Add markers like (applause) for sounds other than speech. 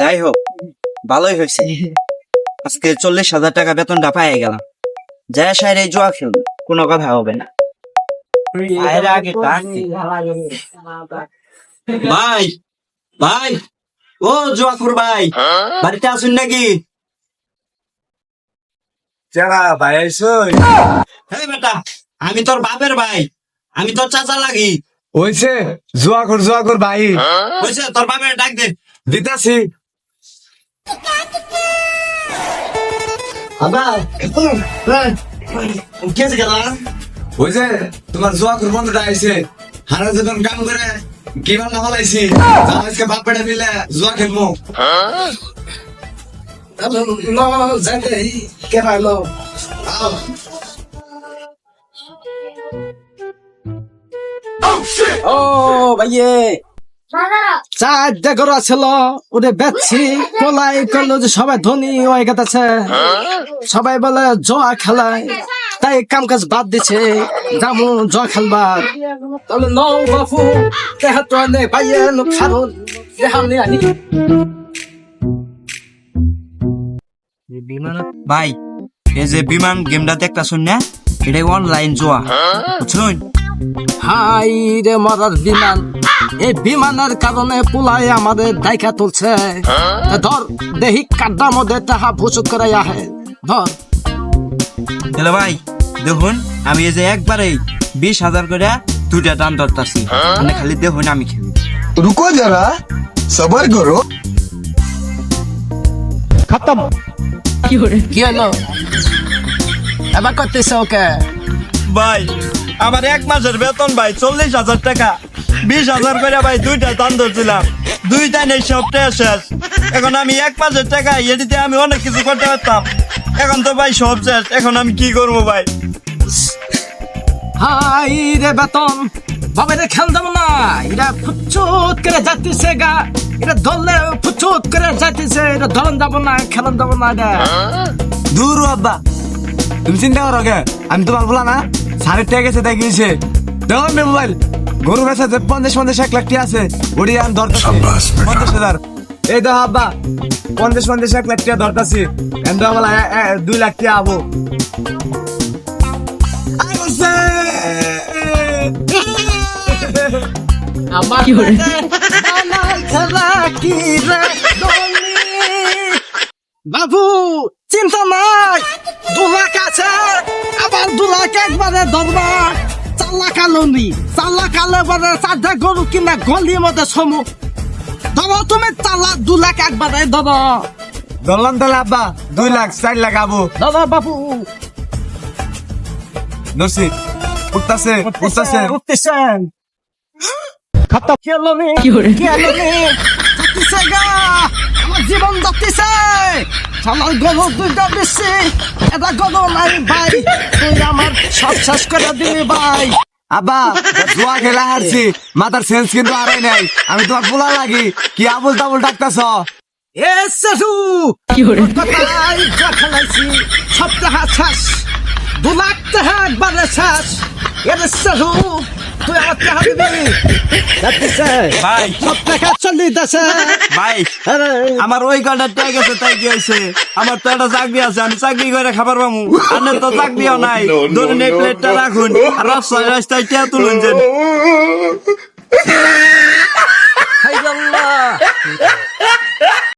যাই হোক ভালোই হয়েছে। (laughs) আজকে চল্লিশ হাজার টাকা বেতনটা পাই গেলাম। যায় সাইড এই জোয়া খেলব কোনো কথা হবে না। ভাই ভাই ও জোয়াকুর ভাই বাড়িতে আসুন নাকি? যারা ভাই আইসো হ্যাঁ বেটা আমি তোর বাপের ভাই আমি তোর চাচা লাগি। হইছে জুয়া কর জুয়া কর ভাই। বুঝছে তোর বাপের ডাক দে। দিতাছি গেলা? হইছে তোমার জুয়া কর বন্ধুটা আইছে হারা যখন কাম করে কি ভালো হলাইছি আজকে বাপ পেটে দিলে জুয়া খেলব। No, gente, ¿qué malo? ও ভাইয়ে। চারটা গরু ছিল ওরে বেচছি পোলাই করল যে সবাই ধনী হয়ে গেছে। সবাই বলে জোয়া খেলায় তাই কাম কাজ বাদ দিছে যাব জোয়া খেলবার। তাহলে নৌ বাপু দেহা তো নে ভাইয়ে লোক সারুন দেহা নে আনি। ভাই এই যে বিমান গেমটা দেখতা শুন না? এটা অনলাইন জোয়া বুঝছুন? হাই রে মরার বিমান। এই বিমানের কারণে পুলাই আমাদের দায়িকা তুলছে। হ্যাঁ? ধর দেহি কাড্ডা মধ্যে তাহা ভুসুক করে আহে। ধর। হ্যালো ভাই দেখুন আমি এই যে একবারে বিশ হাজার করে দুটা দাম ধরতাছি। হ্যাঁ? মানে খালি দেখুন আমি খেলি রুকো যারা সবার করো। খতম। কি হলো? এবার করতেছে ওকে? ভাই আমার এক মাসের বেতন ভাই চল্লিশ হাজার টাকা। বিশ হাজার করে ভাই দুইটা দান ধরছিলাম। দুইটা নেই সবটা শেষ। এখন আমি এক মাসের টাকা এটিতে আমি অনেক কিছু করতে পারতাম। এখন তো ভাই সব শেষ। এখন আমি কি করব ভাই? হাই রে বেতন বাবা রে খেল দেবো না এটা ফুচুত করে যাতিছে গা। এটা ধরলে ফুচুত করে যাতিছে এটা ধরন যাব না খেলন যাব না এটা দূর আব্বা। তুমি চিন্তা করো কে আমি তোমার বলা না সাড়ে টাকা গেছে তাই গিয়েছে। দেখো মোবাইল। গরু বেচা যে পঞ্চাশ পঞ্চাশ এক লাখ টাকা আছে ওটি আমি ধরতেছি পঞ্চাশ হাজার। এই দেখো আব্বা পঞ্চাশ পঞ্চাশ এক লাখ টাকা ধরতেছি এন্ড বলা দুই লাখ টাকা আবো। আমার কি বাবু চিন্তা নাই। দু লাখ আছে আবার দু লাখ একবারে ধরবা। আলনি চার লাখ আলো বারে চারটা গরু কিনা গলির মধ্যে সমু ধরো তুমি চার লাখ দু লাখ একবারে ধরো ধরলাম তাহলে আব্বা দুই লাখ চার লাখ আবো। ধরো বাবু ধরছি উঠতাছে উঠতাছে উঠতেছেন খাতা খেলনি খেলনি যাতিছে গা। আমার জীবন যাতিছে আমার গরু দুইটা বেশি এটা গরু নাই ভাই। তুই আমার সব শেষ করে দিবি ভাই। আব্বা জুয়া খেলা হারছি মাথার সেন্স কিন্তু আরাই নাই। আমি তোমার পোলা লাগি কি আবুল তাবুল ডাকতাছ? এ সেটু কি হরে কথাই খেলাইছি শেষ দু লাখ টাকা একবারে তুই আমার টাকা দিবি ভাই সব টাকা দেশে ভাই আরে আমার ওই কটা ট্যাগ আছে তাই কি হয়েছে আমার তো একটা চাকরি আছে আমি চাকরি করে খাবার পাবো আপনার তো চাকরিও নাই ধরুন এই প্লেটটা রাখুন আর রাস্তায় রাস্তায় টিয়া তুলুন যেন হাই আল্লাহ